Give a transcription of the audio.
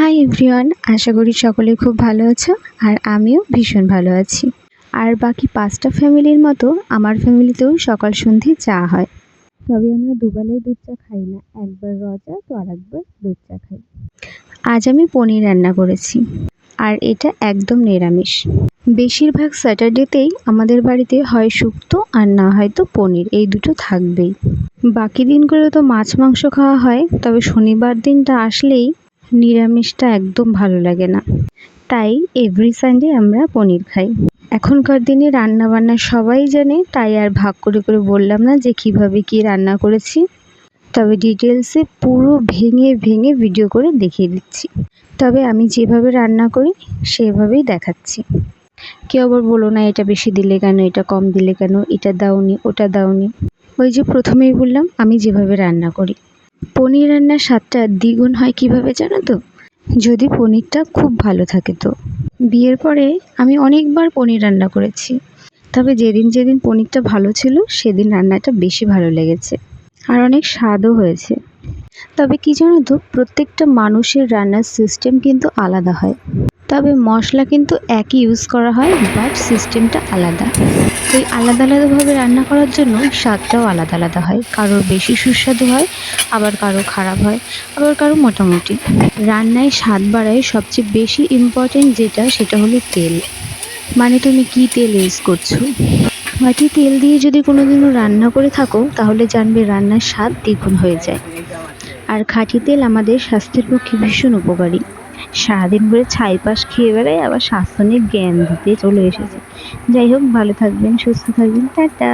Hi everyone আশা করি সকলে খুব ভালো আছো আর আমিও ভীষণ ভালো আছি। আর বাকি পাঁচটা ফ্যামিলির মতো আমার ফ্যামিলিতেও সকাল সন্ধে চা হয়। তবে আমরা দুবেলায় দুধ চা খাই না, একবার র চা তো আর একবার দুধ চা খাই। আজ আমি পনির রান্না করেছি, আর এটা একদম নিরামিষ। বেশিরভাগ স্যাটারডেতেই আমাদের বাড়িতে হয় শুক্তো আর না হয়তো পনির, এই দুটো থাকবেই। বাকি দিনগুলো তো মাছ মাংস খাওয়া হয়, তবে শনিবার দিনটা আসলেই নিরামিষটা একদম ভালো লাগে না। তাই এভরি সানডে আমরা পনির খাই। এখনকার দিনে রান্না বান্না সবাই জানে, তাই আর ভাগ করে করে বললাম না যে কীভাবে কি রান্না করেছি। তবে ডিটেলসে পুরো ভেঙে ভেঙে ভিডিও করে দেখিয়ে দিচ্ছি। তবে আমি যেভাবে রান্না করি, সেভাবেই দেখাচ্ছি। কেউ আবার বলো না, এটা বেশি দিলে কেন? এটা কম দিলে কেন? এটা দাওনি, ওটা দাওনি। ওই যে প্রথমেই বললাম, আমি যেভাবে রান্না করি। পনির রান্নার স্বাদটা দ্বিগুণ হয় কীভাবে জানো তো? যদি পনিরটা খুব ভালো থাকে তো। বিয়ের পরে আমি অনেকবার পনির রান্না করেছি। তবে যেদিন যেদিন পনিরটা ভালো ছিল, সেদিন রান্নাটা বেশি ভালো লেগেছে। আর অনেক স্বাদও হয়েছে। তবে কি জানো তো, প্রত্যেকটা মানুষের রান্নার সিস্টেম কিন্তু আলাদা হয়। তবে মশলা কিন্তু একই ইউজ করা হয় বাট সিস্টেমটা আলাদা। ওই আলাদা আলাদাভাবে রান্না করার জন্য স্বাদটাও আলাদা আলাদা হয়। কারোর বেশি সুস্বাদু হয়, আবার কারও খারাপ হয়, আবার কারও মোটামুটি। রান্নায় স্বাদ বাড়ায় সবচেয়ে বেশি ইম্পর্টেন্ট যেটা, সেটা হলো তেল। মানে তুমি কি তেল ইউজ করছ? মাটি তেল দিয়ে যদি কোনো দিনও রান্না করে থাকো, তাহলে জানবে রান্নার স্বাদ দ্বিগুণ হয়ে যায়। আর খাঁটি তেল আমাদের স্বাস্থ্যের পক্ষে ভীষণ উপকারী। সারাদিন ঘুরে ছাই পাশ খেয়ে বেড়ায় আবার স্বাস্থ্য নিয়ে জ্ঞান দিতে চলে এসেছে। যাই হোক, ভালো থাকবেন, সুস্থ থাকবেন, টাটা।